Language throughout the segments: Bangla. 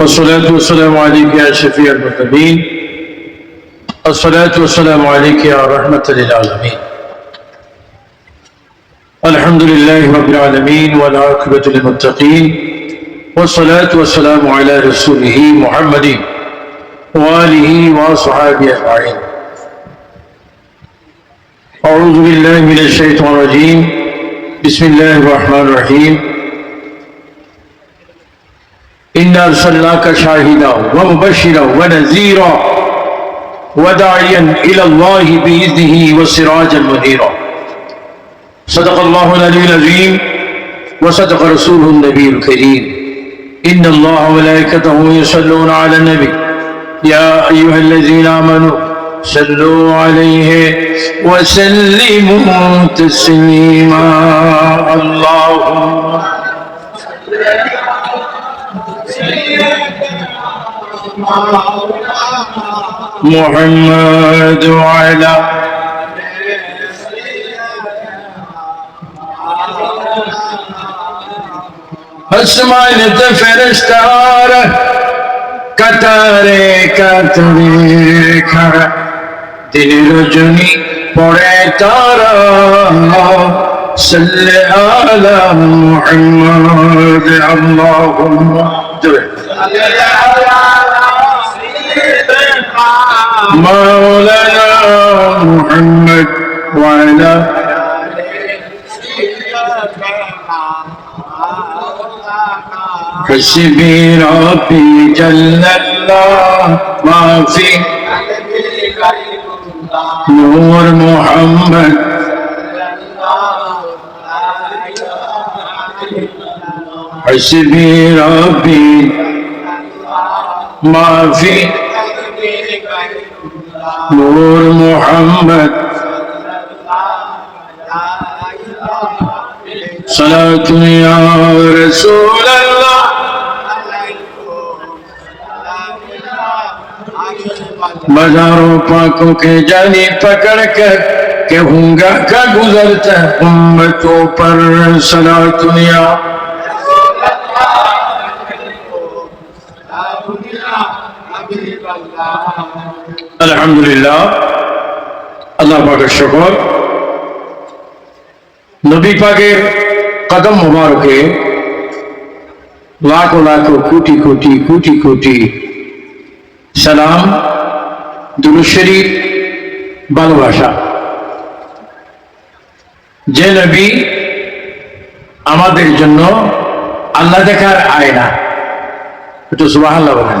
والصلاة والسلام عليك يا شفيع المذنبين الصلاة والسلام عليك يا رحمة للعالمين. الحمد لله رب العالمين والعاقبة للمتقين والصلاة والسلام على رسوله محمد وآله وصحابه أجمعين. أعوذ بالله من الشيطان الرجيم. بسم الله الرحمن الرحيم. إنا أرسلناك شاهدا ومبشرا ونذيرا وداعيا إلى الله بإذنه وسراجا منيرا. صدق الله العلي العظيم وصدق رسوله النبي الكريم. إن الله وملائكته يصلون على النبي. يا أيها الذين آمنوا صلوا عليه وسلموا تسليما. اللهم محمد وعلى আসমানেতে ফেরেশতার কাতারে কাতারে খাড়া দিনের রজনী পড়ে তারা সাল্লে আলা মুহাম্মদ আল্লাহুম্মা জোরে مولانا محمد وعلى حسبي ربي جل الله ما في نور محمد हसबी रबी। माफ़ी। नूर मोहम्मद। सलातिया रसूल बाजारों पाकों के जानी पकड़ कर के हूँगा का गुजरता उम्मतों पर सला दुनिया আলহামদুলিল্লাহ। আল্লাহ পাকের শকর। নবী পাকের কদম মোবারকে লাখো লাখো কোটি কোটি কোটি কোটি সালাম ভালোবাসা। যে নবী আমাদের জন্য আল্লাহ দেখার আয়না। একটু সুবাহ বলেন।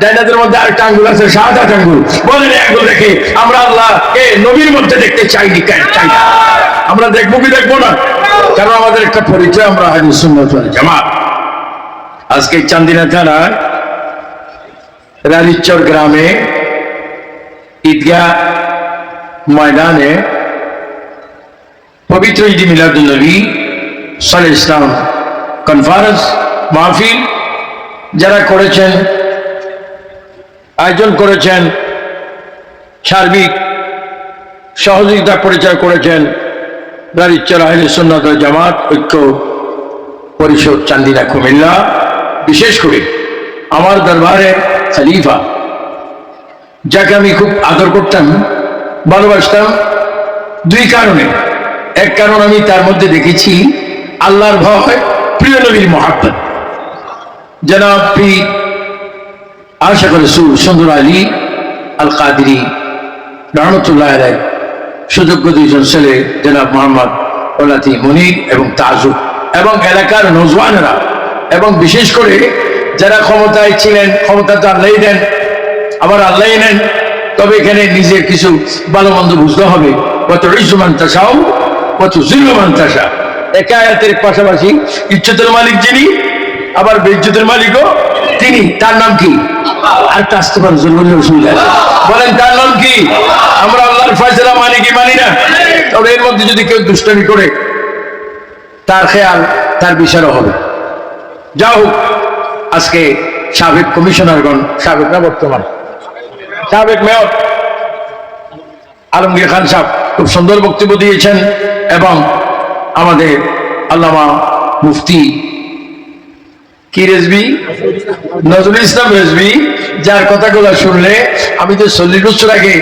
ডাইনাদের মধ্যে আরেকটা আঙ্গুল আছে সাদা আঙ্গুল। বলেন আঙ্গুল দেখে, আমরা আল্লাহ কে নবীর মধ্যে দেখতে চাই চাই আমরা দেখব কি দেখব না? কারণ আমাদের একটা পরিচয়, আমরা হাজির সুন্নত জামাত। আজকে চান্দিনা থানা রানীচর গ্রামে ঈদগাহ ময়দানে পবিত্র ঈদ মিলাদুল নবী সাল ইসলাম কনফারেন্স মাহফিল যারা করেছেন আয়োজন করেছেন, সার্বিক সহযোগিতা পরিচয় করেছেন গাড়ির আহলে জামাত, ঐক্য পরিষদ চান্দিনা কুমিল্লা। বিশেষ করে আমার দরবারে খলিফা, যাকে আমি খুব আদর করতাম, ভালোবাসতাম, দুই কারণে। এক কারণ আমি তার মধ্যে দেখেছি, আল্লাহর ভয়, প্রিয় নবীর মহাব্বত। পি আশা করে সুন্দর আলী আল কাদিরি রহমতুল্লাহ আলাই সুযোগ্য দুইজন ছেলে জনাব মোহাম্মদ ওলাতি মনির এবং তাজুক এবং এলাকার নজওয়ানেরা এবং বিশেষ করে যারা ক্ষমতায় ছিলেন, ক্ষমতা তো আল্লাহ দেন, আবার আল্লাহ নেন, তবে এখানে নিজের কিছু ভালো মন্দ বুঝতে হবে। কত রিজুমান তাসাও কত জিল্লমান তাসা একা আয়াতের পাশাপাশি ইজ্জতের মালিক যিনি, আবার বেজ্জতের মালিকও তিনি তার নাম কি? আর। বলেন তার নাম কি? আমরা আল্লাহর ফয়সালা মানি কি মানি না? তবে এর মধ্যে যদি কেউ দুষ্টামি করে তার খেয়াল তার বিচারও হবে। যা হোক আজকে সাবেক কমিশনারগণ সাবেক না বর্তমান? সাবেক মেয়র আলমগীর খান সাহেব খুব সুন্দর বক্তব্য দিয়েছেন এবং আমাদের আল্লামা মুফতি কি রেজবি? নজরুল ইসলাম রেজবি, যার কথাগুলো শুনলে আমি তো চল্লিশ বছর আগে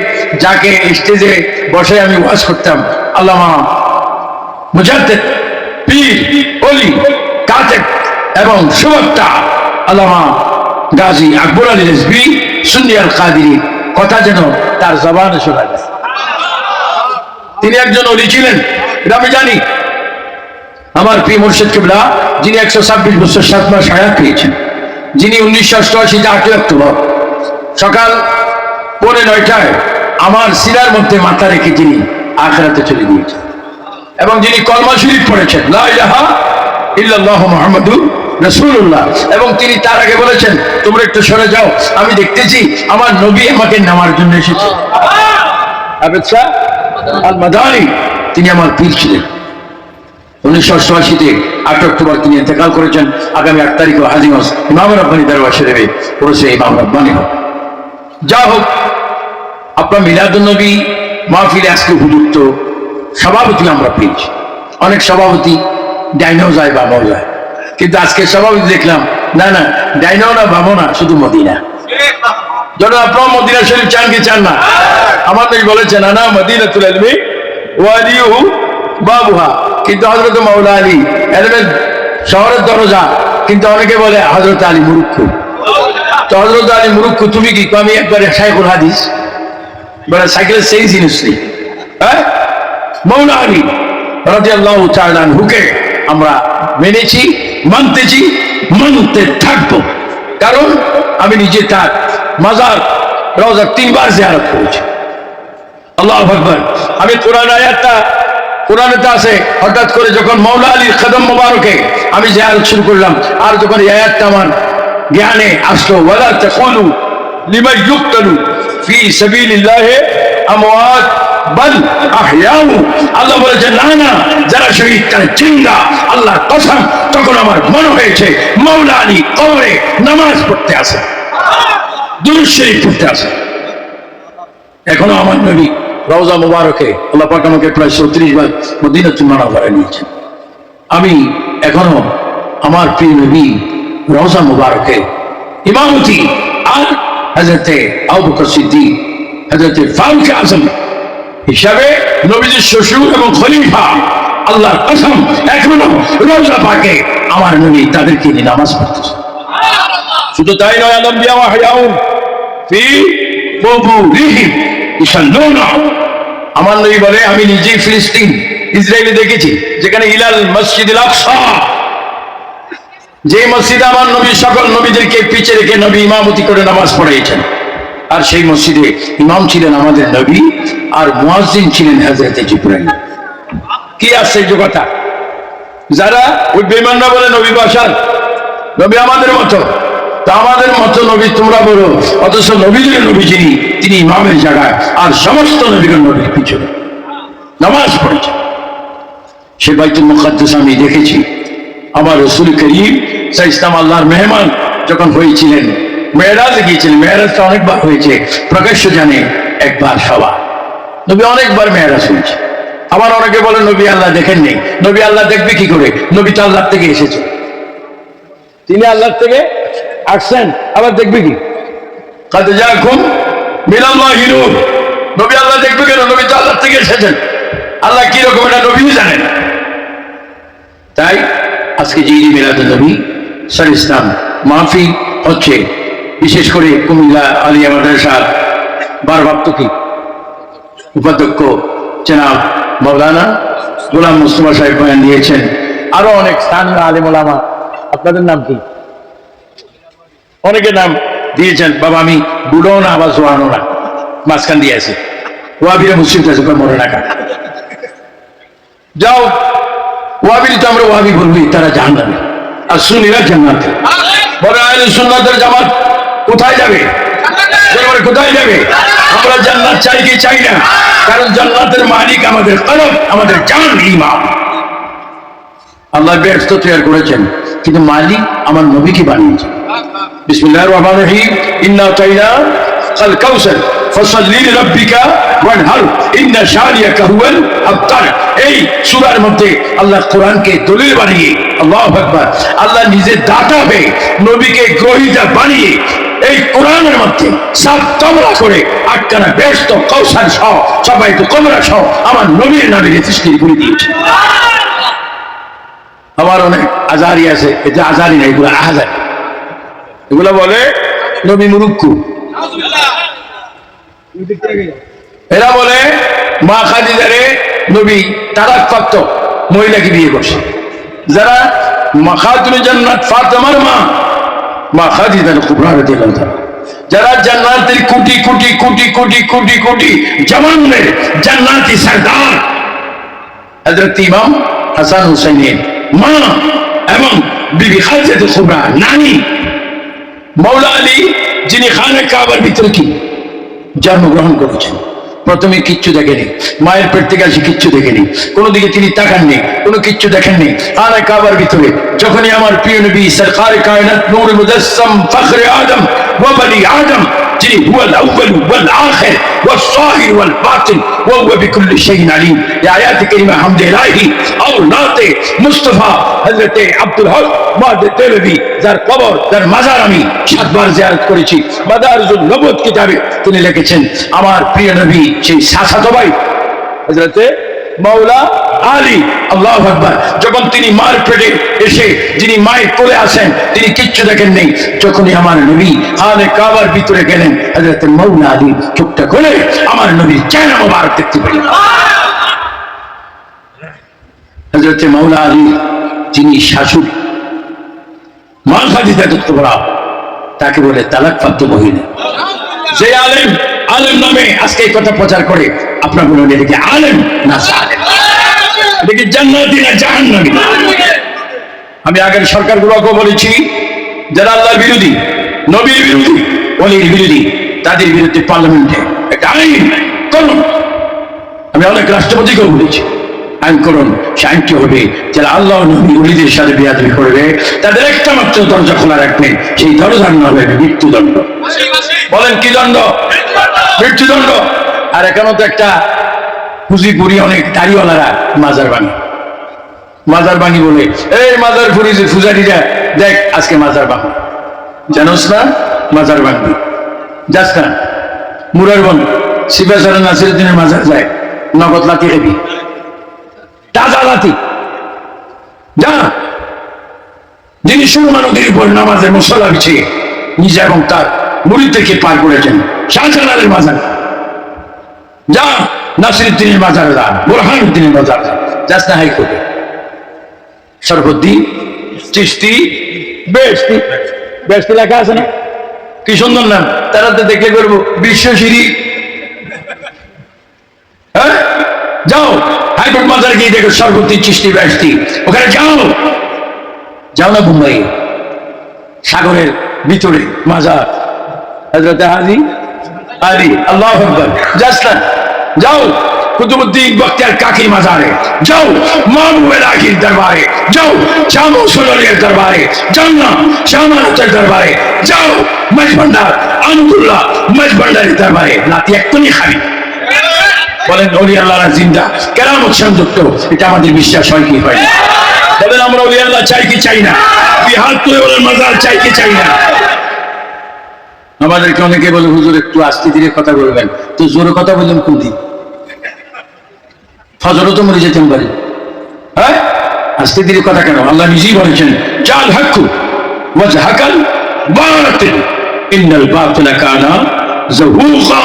যাকে স্টেজে বসে আমি ওয়াজ করতাম। আল্লামা মুজাদ্দেদ, পীর অলি কাতেব এবং সুবক্তা আল্লামা গাজী আকবর আলী রেজবি সুন্দিয়াল কাদিরি। কথা যেন তার জবানে শোনা তিনি একজন অলি ছিলেন। এটা আমি জানি। আমার প্রিয় মুর্শিদ কিবলা যিনি একশো ছাব্বিশ বছর সাত মাস হায়াত পেয়েছেন যিনি উনিশশো অষ্টআশিতে আটই অক্টোবর সকাল পৌনে নয়টায় আমার সিরার মধ্যে মাথা রেখে যিনি আখড়াতে চলে গিয়েছেন এবং যিনি কলমা শরীফ পড়েছেন লা ইলাহা ইল্লাল্লাহু মুহাম্মাদুর রাসূলুল্লাহ এবং তিনি তার আগে বলেছেন তোমরা একটু সরে যাও আমি দেখতেছি আমার নবী আমাকে নামার জন্য এসেছে। আবেদ শাহ আল মাদানি তিনি আমার পীর ছিলেন। উনিশশো অষ্টআশিতে আট অক্টোবর তিনি ইন্তেকাল করেছেন। আগামী আট তারিখে হাজিমস ইমাম রব্বানি দরবার শরীফে পড়েছে ইমাম রব্বানি হোক। যা হোক, আপনার মিলাদুন্নবী মাহফিলে আজকে উপযুক্ত সভাপতি আমরা পেয়েছি। অনেক সভাপতি ডাইনাও যায়, বাবাও যায়। কিন্তু আজকে সভাপতি দেখলাম, না না, ডাইনাও না বাবো না, শুধু মদিনা। যেন আপনার মদিনা শরীফ চান কি চান না। আমার বলেছেন, আনা মদিনা তুলে ওয়ালিউ বাবুহা, কিন্তু হজরত মাওলা আলী এলেমের শহরের দরজা, কিন্তু অনেকে বলে হজরত আলী মুরুক্ষ। তো হজরত আলী মুরুক্ষ, তুমি কি? আমি একবারে সাইকুল হাদিস। বলে, সাইকেলের সেই জিনিস নেই। হ্যাঁ? মৌলা আলী রাদিয়াল্লাহু তাআলা আনহুকে আমরা মেনেছি, মানতেছি, মানতে থাকব। কারণ আমি নিজে তার মাজার রওজা তিনবার জিয়ারত করেছি। আল্লাহ আকবার। আমি কোরআন আয়াতটা কোরআনেতে আছে, হঠাৎ করে যখন মৌলা আলীর কদম মোবারকে আমি জিয়ারত শুরু করলাম, আর যখন এই আমার জ্ঞানে আসলো ফি আমওয়াত আল্লাহ বলেছেন না না, যারা শহীদ, তারা জিন্দা। আল্লাহ কসম, তখন আমার মনে হয়েছে মৌলা আলী কবরে নামাজ পড়তে আসে দুরুদ শরীফ পড়তে আসে এখনও আমার নবী রওজা মুবারকে আল্লাহ পাক আমাকে প্রায় চৌত্রিশ বার মদিনা চুমানা করে নিয়েছেন আমি এখনও আমার প্রিয় নবী রওজা মুবারকে ইমামতি আর হাজরতে আবু বকর সিদ্দিক হাজরতে ফারুক আজম হিসাবে নবীজির শ্বশুর এবং খলিফা আল্লাহর কসম এখনও রওজা পাকে আমার নবী তাদেরকে নিয়ে নামাজ পড়তেছে শুধু তাই নয় আলম বিয়া হায়াউন ফি ইসাল্লুনা আমার নবী বলে, আমি নিজেই ফিলিস্তিন, ইসরায়েলে দেখেছি, যেখানে ইলাল মসজিদ যে মসজিদে আমার নবী, সকল নবীদেরকে পিছে রেখে নবী ইমামতি করে নামাজ পড়িয়েছেন আর সেই মসজিদে ইমাম ছিলেন আমাদের নবী আর মুয়াজ্জিন ছিলেন হযরতে জিব্রাইল। কি আশ্চর্য কথা। যারা ওই বেমানরা বলে, নবী বাসার, নবী আমাদের মতো আমাদের মতো নবী তোমরা বলো অথচ নবীদের নবী যিনি, তিনি ইমামের জায়গায়, আর সমস্ত নবীর নবীর পিছনে নামাজ পড়েছে সে বাইতুল মুখাদ্দাস আমি দেখেছি। আমার রসুল করিম সা ইসলাম আল্লাহর মেহমান যখন হয়েছিলেন, মেয়েরাজে গিয়েছিলেন, মেয়েরাজটা অনেকবার হয়েছে, প্রকাশ্য জানে একবার সবার। নবী অনেকবার মেয়েরাজ হয়েছে। আবার অনেকে বলে নবী আল্লাহ দেখেন নেই। নবী আল্লাহ দেখবে কি করে? নবী তো আল্লাহ থেকে এসেছে। তিনি আল্লাহ থেকে আসছেন আবার দেখবে কি? কাজে যা এখন মিলাল্লাহি নবী আল্লাহ দেখবে কেন? নবী তো আল্লাহ থেকে এসেছেন। আল্লাহ কি রকম এটা নবী জানেন। তাই আজকে যে মিলাদুল নবী সার ইসলাম মাহফি হচ্ছে। বিশেষ করে কুমিল্লা আলিয়া মাদ্রাসার বারভাপ্ত কি? উপাধ্যক্ষ চেনাব মৌলানা গোলাম মুস্তফা সাহেব দিয়েছেন। আরও অনেক স্থানীয় আলিম ওলামা আপনাদের নাম কি? অনেকের নাম দিয়েছেন, বাবা, আমি বুড়ো না, আবার জোয়ানো না। মাঝখান দিয়ে আছে। ওয়াবিরা মুসলিম আছে মনে রাখা যাও, ওয়াবির তো আমরা ওয়াবি বলবি তারা জান যাবে আর সুনিরা জান্নাতে। বলে আহলে সুন্নাতের জামাত কোথায় যাবে? কোথায় যাবে? আমরা জান্নাত চাই কি চাই না? কারণ জান্নাতের মালিক আমাদের কলব আমাদের জান, ইমাম। আল্লাহ ব্যস্ত তৈরি করেছেন, কিন্তু মালিক আমার নবীকে বানিয়েছেন আবতার। এই আল্লাহ নিজে নবীকে বানিয়ে এই কোরআনের মধ্যে সাত কমরা করে আটখানা ব্যস্ত কৌশল সহ সবাই তো কমরা সহ আমার নবীর নামে সৃষ্টি করে দিয়েছে। আমার অনেক আজারি আছে এটা আজারি না এগুলো আহাজারি এগুলো বলে নবী মুরুক্কু। এরা বলে, মা খাদিজারে নবী তারাক প্রাপ্ত মহিলাকে বিয়ে করছে। যারা মা খাতুন জান্নাত ফাতেমার মা মা খাদিজার কুবরা রাদিয়াল্লাহু তাআলা। যারা জান্নাতের কোটি কোটি কোটি কোটি কোটি কোটি জওয়ানদের জান্নাতি সরদার। হযরত ইমাম হাসান হুসাইনের মা এবং বিবি খাদিজা কুবরা নানি। মৌলা আলী, যিনি খানে কাবার ভিতরে কি? জন্মগ্রহণ করেছেন। প্রথমে কিচ্ছু দেখেনি। মায়ের পেট থেকে আসি কিচ্ছু দেখেনি। কোনো দিকে তিনি তাকাননি, কোনো কিচ্ছু দেখেননি। আনে কাবার ভিতরে যখনই আমার প্রিয় নবী সরকার কায়নাত নূর মুজাসসাম ফখরে আদম, ওয়া বলি আদম ওয়াল আখির ওয়াস সাহির ওয়াল বাতিন ওয়া হুয়া বিকুল্লি শাইইন আলিম এই আয়াত কারিমা হামদে ইলাহি আওলাতে মুস্তাফা আব্দুল হক মাদে দেলবি যার কবর, যার মাজার আমি সাতবার জিয়ারত করেছি। মাদারুল নবুত কিতাবে তিনি লিখেছেন, আমার প্রিয় নবী, সেই সাসাতো ভাই, হযরতে মাওলা আলী, আল্লাহ আকবার। যখন তিনি মার পেটে এসে যিনি মায়ের কোলে আসেন তিনি কিচ্ছু দেখেন নেই যখনই আমার নবী হালে কাবার ভিতরে গেলেন, হযরত মাওলা আলী চোখটা খুলে, আমার নবী চেনা মোবারক দেখতে পেলেন। হজরত মাওলা আলী, যিনি শাশুড়ি মা খাদিজা করা, তাকে বলে তালাক প্রাপ্ত মহিলা যে আলেম আলেম নামে আজকে এই কথা প্রচার করে, আপনার বলুন এটাকে আলেম না সালেম? এটাকে জান্নাতি না জাহান্নামী। আমি আগের সরকারগুলোকে বলেছি যারা আল্লাহর বিরোধী নবীর বিরোধী অলির বিরোধী তাদের বিরুদ্ধে পার্লামেন্টে একটা আইন করুন। আমি অনেক রাষ্ট্রপতিকেও বলেছি আইন করুন সে আইনটি হবে। যারা আল্লাহ নবী উলিদের সাথে বিয়াদবি করবে তাদের একটা মাত্র দরজা খোলা রাখবেন সেই দরজার নাম হবে মৃত্যুদণ্ড। বলেন কি দণ্ড? মৃত্যুদণ্ড। আর এখনও তো একটা পুঁজিপুরি অনেক দাড়িওয়ালারা মাজার ভাঙে মাজার ভাঙি বলে, এই মাজার ফুরি যে ফুজারিরা দেখ আজকে মাজার ভাঙ জানোস না মাজার ভাঙবি যাস না? মুরার বন শিবাচার নাসিরুদ্দিনের মাজার যায়, নগদ লাতি খাবি তাজা লাতি যা। যিনি সুরমা নদীর উপর নামাজের মশলা বিছিয়ে নিজে এবং তার মুড়িদেরকে পার করেছেন, শাহজালালের মাজার। যা। নাসিরুদ্দিনের মাজার যা বোরহান উদ্দিনের মাজার যা যাস না হাইকোর্টে সর্বদ্দি চিস্তি বেস্তি বেস্তি লেখা আছে না? কি সুন্দর নাম। তারা তো দেখলে করব বিশ্বশ্রী হ্যাঁ? যাও, হাইকোর্ট মাজার গিয়ে দেখো সর্বদ্দি চিস্তি বেস্তি ওখানে যাও। যাও না মুম্বাই সাগরের ভিতরে মাজার। হজরত হাজি? আলী আল্লাহ যাস না। যাও, কুতুবুদ্দিন বক্তিয়ার কাকি মাজারে। যাও মামুয়ের আখির দরবারে। যাও শামু সুলনের দরবারে। যাও না শামানতের দরবারে। যাও মজভান্ডার আনন্দুল্লাহ মজভান্ডারের দরবারে। নাতি এক্ষুনি খাবি। বলেন, অলি আল্লাহরা জিন্দা, কেরামত সংযুক্ত এটা আমাদের বিশ্বাস হয় কি হয় বলেন, আমরা অলি আল্লাহ চাই কি চাই না? বিহার তুলে বলেন, মাজার চাই কি চাই না? আমাদেরকে অনেকে বলে, হুজুর, একটু আস্তে ধীরে কথা বলবেন। তো জোরে কথা বললেন কোন দিন ফজরও তো মরে যেতেন পারে হ্যাঁ? আস্তে ধীরে কথা কেন? আল্লাহ নিজেই বলেছেন চাল হাক্কু ওয়াজ হাকাল বাতিল ইন্নাল বাতিলা কানা জাহুকা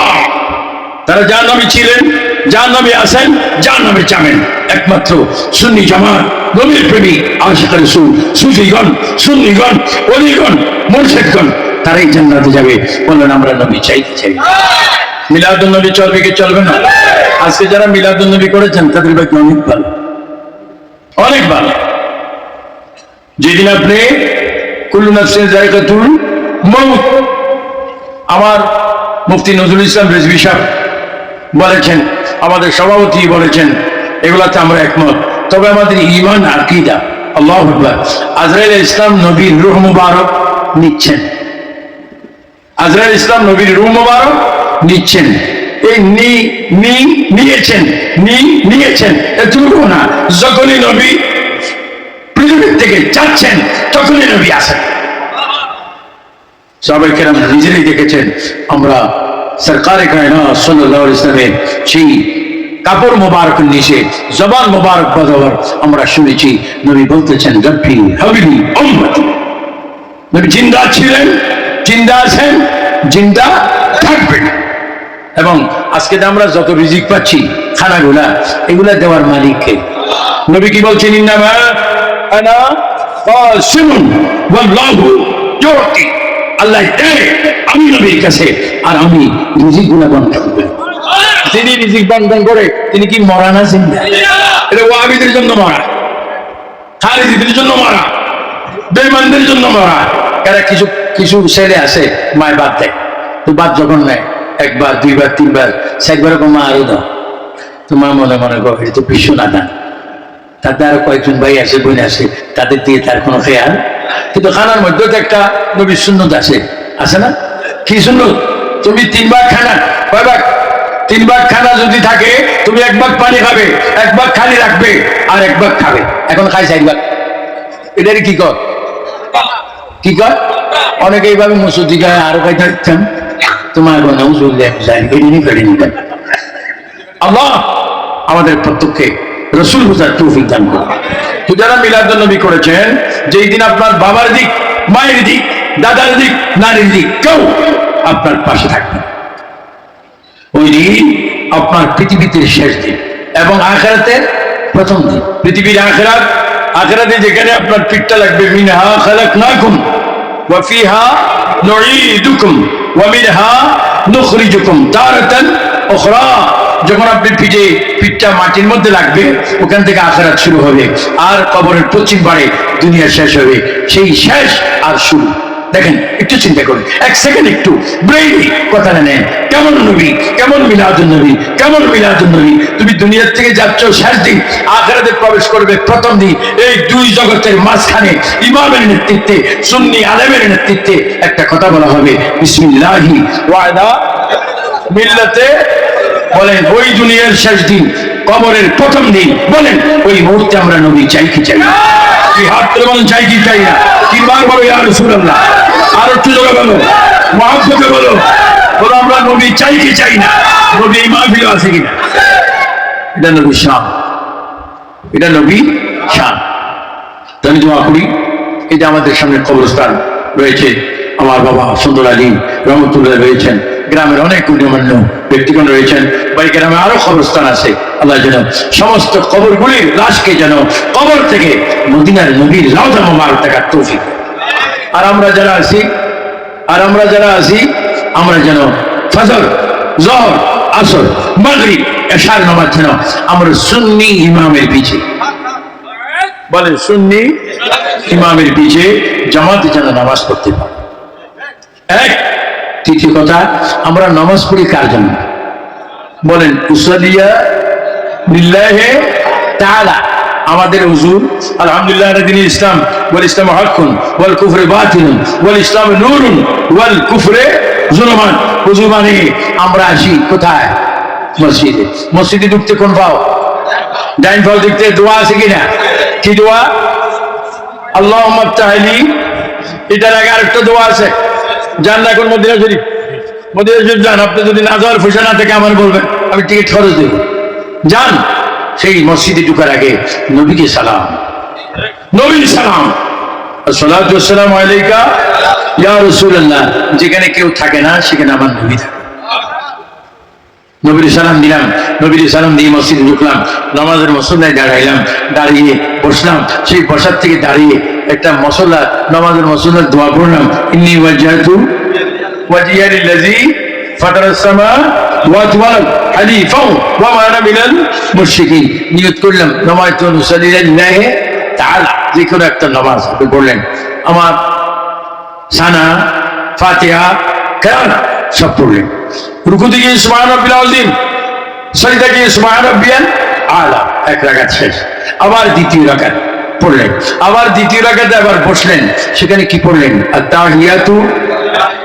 তারা যার নামে ছিলেন যার নামে আসেন যার নামে যাবেন। একমাত্র সুন্নি জামাত নবীর প্রেমী আশিক রসুল সুফিগণ সুন্নিগণ অলিগণ মুর্শেদগণ তারাই জান্নাতে যাবে। বললেন আমরা নবী চাইতে চাই। মিলাদুল নবী চলবে কি চলবে না? আজকে যারা মিলাদুল নবী করেছেন, তাদের বাকি অনেক ভালো। অনেক ভালো। যেদিন আপনি কুল্লু নাফসিন জায়গাতুল আমার মুফতি নজরুল ইসলাম রেজবি সাহেব বলেছেন, আমাদের সভাপতি বলেছেন, এগুলাতে আমরা একমত। তবে আমাদের ইমান আকিদা, আল্লাহ আজরাইল ইসলাম নবীর রুহ মুবারক নিচ্ছেন। আজরাইল ইসলাম নবীর রুহ মুবারক নিচ্ছেন। এই নি নি, নিয়েছেন নি, নিয়েছেন। এতটুকু না। যখনই নবী পৃথিবীর থেকে যাচ্ছেন, তখনই নবী আসেন। সবাই কেরাম নিজেরাই দেখেছেন, আমরা সরকারে ইসলামের সেই কাপড় মোবারক নিচে, জবান মোবারক বদর আমরা শুনেছি। নবী বলতেছেন উম্মতি। নবী জিন্দা ছিলেন, জিন্দা আছেন, জিন্দা থাকবেন। এবং আজকে আমরা যত রিজিক পাচ্ছি, খানাগুলা, এগুলা দেওয়ার মালিককে। নবী কি বলছেন, ইন্নামা আনা কাসিমুন ওয়াল্লাহু আল্লাহ আমি নবীর কাছে, আর আমি রিজিকগুলা বন্টন করি তিনি রিজিক বন্টন করে, তিনি কি মরা না জিন্দা? এটা ওয়াহাবিদের জন্য মরা, খারিজিদের জন্য মরা বেমানদের জন্য মরা। এরা কিছু কিছু ছেলে আছে মায় বাদ দেয়, তো বাদ যখন নেয় একবার, দুইবার, তিনবার। একবার মা আরও দাও তোমার মনে মনে করো এটা তো বিশ্ব না দান তাতে আরও কয়েকজন ভাই আছে বোন আছে তাদের দিয়ে তার কোনো খেয়াল? কিন্তু খানার মধ্যে তো একটা নবীর সুন্নত আছে। আছে না? কি সুন্নত? তুমি তিন ভাগ খানা। কয় ভাগ? তিন ভাগ খানা যদি থাকে, তুমি এক ভাগ পানি খাবে, এক ভাগ খালি রাখবে, আর এক ভাগ খাবে। এখন খাই চার ভাগ এটারই কি কর কি কর অনেকে এইভাবে মুসুদি গায়ে আরও কয়টা ইচ্ছাম তোমার আল্লাহ আমাদের প্রত্যেককে রসুল হুসার তৌফিক দান করুন। তো যারা মিলাদ নবী করেছেন, যেই দিন আপনার বাবার দিক, মায়ের দিক, দাদার দিক নারীর দিক, কেউ আপনার পাশে থাকবে ওই দিন আপনার পৃথিবীতে শেষ দিন এবং আখেরাতের প্রথম দিন। পৃথিবীর আখেরাত, আখেরাতে যেখানে আপনার পিঠটা লাগবে, মিনহা খালাক নাকুম ওয়াফিহা নুঈদুকুম ওয়া মিনহা নুখরিজুকুম তার উখরা। যখন আপনি পিঠে পিঠটা মাটির মধ্যে লাগবে, ওখান থেকে আখেরাত শুরু হবে। আর কবরের পশ্চিম পাড়ে দুনিয়া শেষ হবে। সেই শেষ আর শুরু। দেখেন, একটু চিন্তা করুন। এক সেকেন্ড একটু। ব্রেইনি কথাটা নেন। কেমন নবী? কেমন মিলাদুল নবী? কেমন মিলাদুল নবী? তুমি দুনিয়ার থেকে যাচ্ছ, শেষ দিন আখেরাতে প্রবেশ করবে, প্রথম দিন। এই দুই জগতের মাঝখানে ইমামের নেতৃত্বে, সুন্নি আলেমের নেতৃত্বে একটা কথা বলা হবে। বিসমিল্লাহি ওয়াদা মিল্লাতে বলেন, ওই দুনিয়ার শেষ দিন। কবরের প্রথম দিন। বলেন ওই মুহূর্তে আমরা নবী চাই কি চাই না? কি হাত তুলে বলেন চাই কি চাই না? তিনবার বলো ইয়া রাসূলুল্লাহ। আর একটু জোরে বলো মহাব্বতে বলো বলো আমরা নবী চাই কি চাই না? নবী এই মাহফিলে আছে কিনা? এটা নবী শান এটা নবী তো আমি দোয়া করি এই যে আমাদের সামনে কবরস্থান রয়েছে আমার বাবা সুন্দর আলী রহমতুল্লাহ রয়েছেন। গ্রামের অনেক গণ্যমান্য ব্যক্তিগণ রয়েছেন। বাড়ি গ্রামে আরও কবরস্থান আছে। আল্লাহ যেন সমস্ত কবরগুলির লাশকে যেন কবর থেকে মদিনার নবীর লাউদা মোবারক দেখার তৌফিক আর আমরা যারা আছি, আর আমরা যারা আছি, আমরা যেন ফজর, জহর, আসর, মাগরিব, এশার নামাজ যেন আমরা সুন্নি ইমামের পিছে বলে সুন্নি ইমামের পিছে জামাতে যেন নামাজ পড়তে পারে। এক তৃতীয় কথা, আমরা নামাজ পড়ি কার জন্য? বলেন উসালিয়া লিল্লাহে তাআলা। আমাদের হুজুর, আলহামদুলিল্লাহ দিন ইসলাম। ওয়াল ইসলাম হকুন ওয়াল কুফরে বাতিলুন ওয়াল ইসলাম নূরুন ওয়াল কুফরে জুলমান। হুজুর মানে আমরা আসি কোথায়? মসজিদে। মসজিদে ঢুকতে কোন পাও? ডাইন পাও দেখতে দোয়া আছে কিনা? কি দোয়া? আল্লাহ তাহলি এটার আগে আরেকটা দোয়া আছে। যান না এখন মদিনা শরীফ। মদিনা শরীফ যান, আপনি যদি না যাওয়ার ফুসা না থেকে আমার বলবেন, আমি টিকিট খরচ দেব। যান, সেই মসজিদে ঢুকার আগে নবীকে সালাম। নবী সালাম। সালাম আলাইকা ইয়া রসুল্লাহ যেখানে কেউ থাকে না, সেখানে আমার নবী থাকে। নবীর সালাম দিলাম, নবীর সালাম দিয়ে মসজিদে ঢুকলাম, নামাজের মসল্লায় দাঁড়াইলাম, দাঁড়িয়ে বসলাম। সেই বসার থেকে দাঁড়িয়ে একটা মসল্লা নামাজের মসল্লার দোয়া ইন্নি করলাম লিল্লাহি তাআলা। যে কোনো একটা আমার সানা, ফাতিহা সব পড়লেন রুকুতে গিয়ে সুবাহ রব্বিল আউদ্দিন সরিদা গিয়ে রব্বিয়ান আলা, এক শেষ। আবার দ্বিতীয় পড়লেন। আবার দ্বিতীয় আবার বসলেন। সেখানে কি পড়লেন?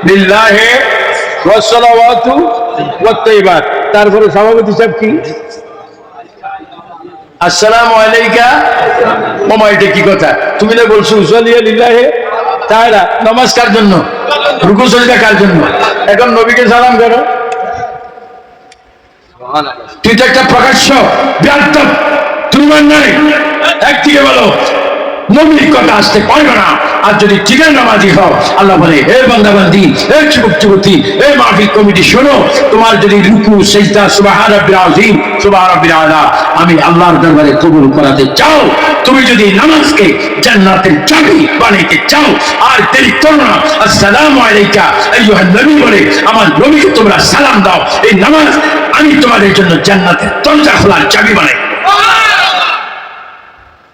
লিল্লাহি ওয়াস সালাওয়াতু ওয়াত তাইয়্যিবাত তারপরে সভাপতি সাহেব কি? আসসালামু আলাইকা। মামা কি কথা? তুমি না বলছো উসলিয়া লিল্লাহে তাহলে নামাজ কার জন্য? রুকু সজদা কার জন্য? এখন নবীকে সালাম করো। তুই তো একটা প্রকাশ্য ব্যর্থ তুমি নাই একদিকে বলো। নবীর কথা আসতে পারবে না। আর যদি চিকেন নামাজি হও, আল্লাহ বলে, হে বান্দাবান্দি, হে যুবক, যুবতী, হে মাহফিল কমিটি, শোনো, তোমার যদি রুকু, সেজদা, সুবহান রাব্বিল আযীম, সুবহান রাব্বিল আলা, আমি আল্লাহর দরবারে কবুল করাতে চাও। তুমি যদি নামাজকে জান্নাতের চাবি বানাইতে চাও, আর দেরি করো না। আসসালামু আলাইকা, আইয়ুহান নবী বলে, আমার নবীকে তোমরা সালাম দাও। এই নামাজ আমি তোমাদের জন্য জান্নাতের দরজা খোলার চাবি বানাই।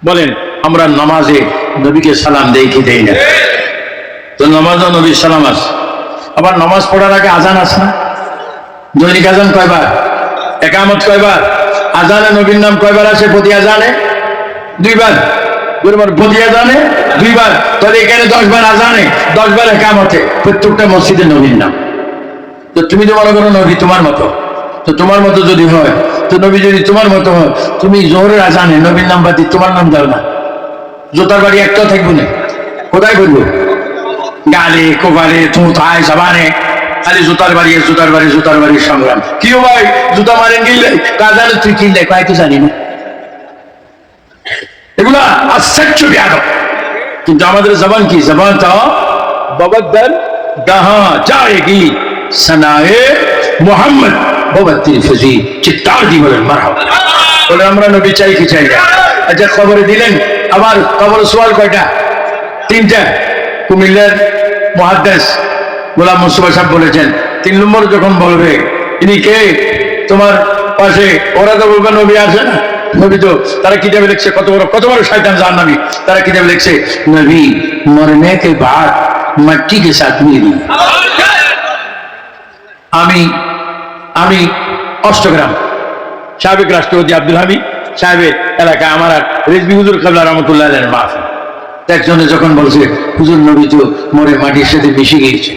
বলেন আমরা নামাজে নবীকে সালাম দেই কি দেই না? তো নামাজ নবীর সালাম আস আবার নামাজ পড়ার আগে আজান আস না? দৈনিক আজান কয়বার? একামত কয়বার? আজানে নবীর নাম কয়বার আসে? প্রতি আজানে? দুইবার। দুইবার। একামতে। প্রত্যেকটা মসজিদে নাম। তো তুমি তো মনে করো নবী তোমার মতো। তো তোমার মতো যদি হয়, তো নবী যদি তোমার মতো হয়, তুমি জোহরের আজানে নবীর নাম বাদি তোমার নাম দাও না। জোতার বাড়ি একটাও থাকব না। কোথায় বলব গালে কোবালে থুথায় সাবানে খালি জুতার বাড়ি জুতার বাড়ি, জুতার বাড়ির সংগ্রাম। কি ভাই, জুতা মারেন গিলে? কাজানে তুই কিনলে কয় তো জানি না। এগুলা আশ্চর্য ব্যাধব। কিন্তু আমাদের জবান কি? জবান তো ববদ্দল গাহা যায়গি। সনায়ে মোহাম্মদ ববদ্দিন ফজি। চিত্তার দি বলেন বলে আমরা নবী চাই কি চাই আচ্ছা খবরে দিলেন আবার কবর সোয়াল কয়টা? তিনটা। কুমিল্লার মহাদ্দেস গোলাম মুস্তফা সাহেব বলেছেন, তিন নম্বর যখন বলবে, ইনি কে? তোমার পাশে ওরা তো বলবে নবী আসে না? নবী তো, তারা কিতাবে লিখছে, কত বড় কত বড় শয়তান যার নামি তারা কিতাবে লিখছে, নবী মরনে কে বাদ মাটি কে সাথ মিলি। আমি আমি অষ্টগ্রাম সাবেক রাষ্ট্রপতি আব্দুল হামিদ সাহেবের এলাকায় আমার আর রেজবি হুজুর কাবলা রহমতুল্লাহ মাহফিল তো একজনে যখন বলছে, হুজুর নবী তো মরে মাটির সাথে মিশে গিয়েছে।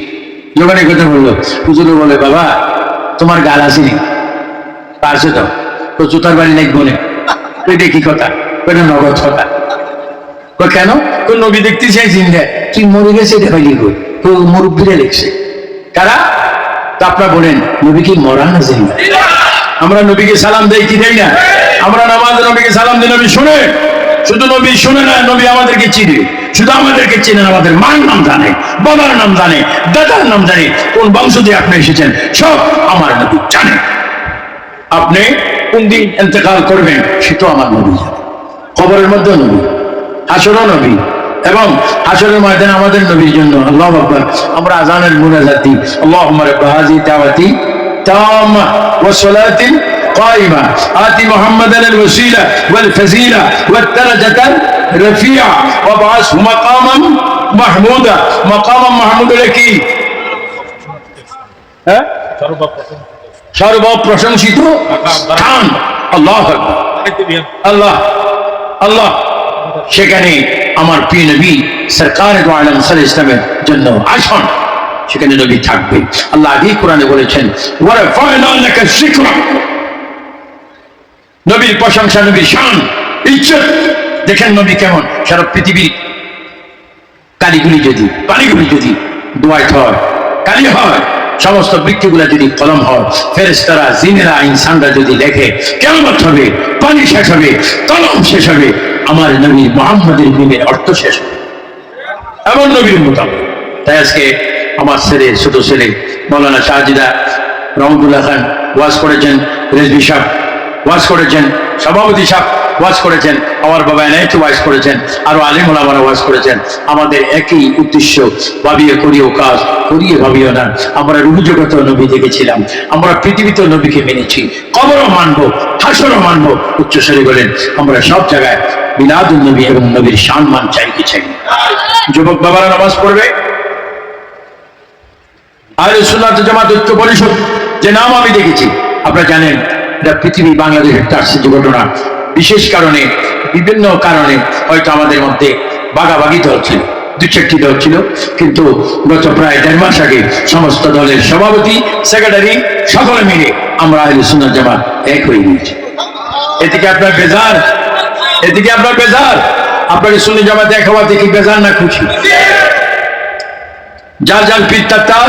যখন কথা বলল হুজুরে বলে, বাবা, তোমার গাল আসেনি। আছে তো? তো জুতার বাড়ি নাকি বলে এটা কি কথা? ওটা নগদ কথা। কেন? তো নবী দেখতে চাইছেন না। তুই মরে গেছে, এটা পাইলি কই? তো মুরব্বীরা লিখছে কারা? তা আপনারা বলেন, নবী কি মরা না জিন্দা আমরা নবীকে সালাম দেই কি দেই না? আমরা নামাজ নবীকে সালাম দিই, নবী শুনে। শুধু নবী শুনে না, নবী আমাদেরকে চিনে। শুধু আমাদেরকে চেনেন আমাদের মার নাম জানে, বাবার নাম জানে, দাদার নাম জানে, কোন বংশ দিয়ে আপনি এসেছেন, সব আমার নবী জানে। আপনি কোন দিন এতেকাল করবেন, সেটাও আমার নবী জানে। খবরের মধ্যে নবী, হাসরও নবী, এবং হাসরের ময়দানে আমাদের নবীর জন্য, আল্লাহ আমরা আজানের মুনাজাত দিই আল্লাহুম্মা রাব্বা হাযি দাওয়াতি তাম্মা ওয়া সালাতিন قائمة آتي محمدا الوسيلة والفزيلة والدرجة الرفيعة وابعثه مقاما محمودا مقاما محمودا لكي হ্যাঁ সর্ব প্রশংসিত স্থান আল্লাহ আকবার আল্লাহ আল্লাহ সেখানে আমার প্রিয় নবী সরকার আলম সাল ইসলামের জন্য আসন সেখানে নবী থাকবে। আল্লাহ আগেই কোরআনে বলেছেন নবীর প্রশংসা, নবীর শান, ইজ্জত। দেখেন নবী কেমন, সারা পৃথিবীর কালিগুলি যদি পানিগুলি যদি দোয়াইত হয় কালি হয়, সমস্ত বৃক্ষগুলা যদি কলম হয় ফেরেস্তারা জিনেরা, ইনসানরা যদি লেখে কেমন হবে, পানি শেষ হবে, কলম শেষ হবে, আমার নবী মোহাম্মদের নিমের অর্থ শেষ হবে। এমন নবীর মোতাবেক তাই আজকে আমার ছেলে ছোট ছেলে মৌলানা শাহজিদা রহমতুল্লাহ খান ওয়াজ করেছেন রেজবি সাহ ওয়াজ করেছেন, সভাপতি সাহ ওয়াজ করেছেন, আমার বাবা এনায়ত ওয়াজ করেছেন, আরও আলিম ওলামারা ওয়াজ করেছেন। আমাদের একই উদ্দেশ্য, ভাবিয়ে করিও কাজ, করিয়ে ভাবিও না। আমরা রুহু জগত নবী দেখেছিলাম, আমরা পৃথিবীতে নবীকে মেনেছি, কবরও মানবো, হাসরও মানবো, উচ্চস্বরী বলেন, আমরা সব জায়গায় বিলাদুল নবী এবং নবীর সম্মান চাই কি চাই যুবক বাবারা নামাজ পড়বে? আহলে সুন্নাত জামাত ঐক্য পরিষদ যে নাম আমি দেখেছি, আপনারা জানেন, এটা পৃথিবী বাংলাদেশের ঘটনা। বিশেষ কারণে, বিভিন্ন কারণে হয়তো আমাদের মধ্যে দু চারটি দল ছিল কিন্তু গত প্রায় দেড় মাস আগে সমস্ত দলের সভাপতি, সেক্রেটারি সকলে মিলে আমরা আহলে সুন্নাত জামাত এক হয়ে গিয়েছি। এদিকে আপনার বেজার, এদিকে আপনার বেজার, আপনাকে শুনে জামাতে এক হওয়া দেখি বেজার না খুশি? যার যার তার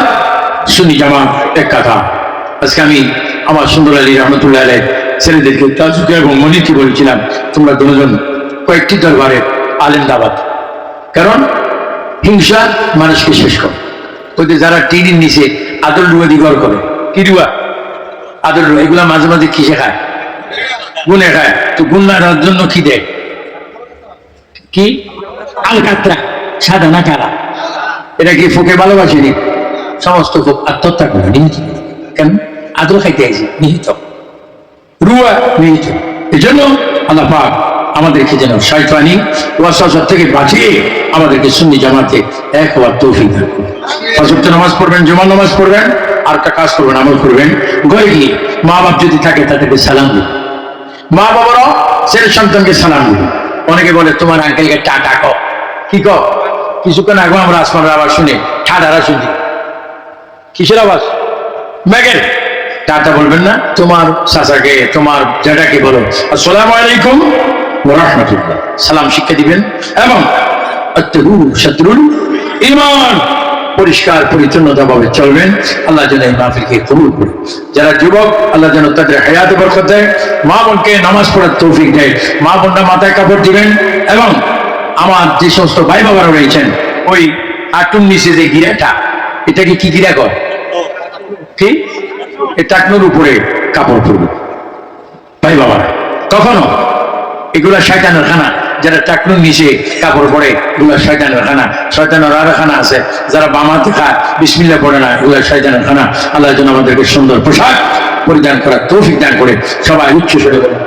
শুনি জামা এক কথা। আজকে আমি আমার সুন্দর আলী রহমতুল্লাহ আলাই ছেলেদেরকে তাজুকে এবং মনিরকে বলেছিলাম, তোমরা দুজন কয়েকটি দরবারে আলেন দাবাত। কারণ হিংসা মানুষকে শেষ করে। ওদের যারা টিনের নিচে আদর রুয়া দিগর করে, কি রুয়া? আদর রুয়া, এগুলা মাঝে মাঝে কিসে খায়? গুনে খায়। তো গুন্নার জন্য কি দেয়? কি? আলকাত্রা সাদা না কারা এটা কি ফুকে ভালোবাসেনি? সমস্ত করে নিহিত। কেন? আদর খাইতে নিহিত। রুয়া নিহিত। আল্লাহ পাক আমাদেরকে যেন শয়তানি থেকে বাঁচিয়ে আমাদেরকে সুন্নি জামাতে এক হওয়ার তৌফিক নামাজ পড়বেন নামাজ পড়বেন, আর কাজ করবেন, আমল করবেন। গিয়ে মা বাপ যদি থাকে তাদেরকে সালাম মা বাবারাও ছেলে সন্তানকে সালাম দিন। অনেকে বলে, তোমার আঙ্কেলকে কো কি কো কিছুক্ষণ আগে আমরা আসমানের আবার শুনে ঠাডারা শুনি কিসের আওয়াজ? ম্যাগের টাটা বলবেন না? তোমার চাচাকে তোমার জ্যাঠাকে বলো আসসালামু আলাইকুম। রাহমাতুল্লাহ সালাম শিক্ষা দিবেন? এবং শত্রুল ইমান। পরিষ্কার পরিচ্ছন্নতা ভাবে চলবেন। আল্লাহ যেন এই মাহফিলকে কবুল করে যারা যুবক আল্লাহ যেন তাদের হায়াতে বরকত দেয়। মা বোনকে নামাজ পড়ার তৌফিক দেয়। মা বোনরা মাথায় কাপড় দিবেন। এবং আমার যে সমস্ত ভাই বাবারা রয়েছেন ওই আটুন নিচে যে গিরাটা এটাকে কি গিরা কর কি? এই টাকনোর উপরে কাপড় পরবে। ভাই বাবারা কখনো? এগুলা শয়তানের খানা। যারা টাকনুর নিচে কাপড় পরে এগুলা শয়তানের খানা। শয়তানের আরও খানা আছে। যারা বামাতে খায় বিসমিল্লা পড়ে না এগুলা শয়তানের খানা। আল্লাহ যেন আমাদেরকে সুন্দর পোশাক পরিধান করার তৌফিক দান করে সবাই উচ্চ সরে বলে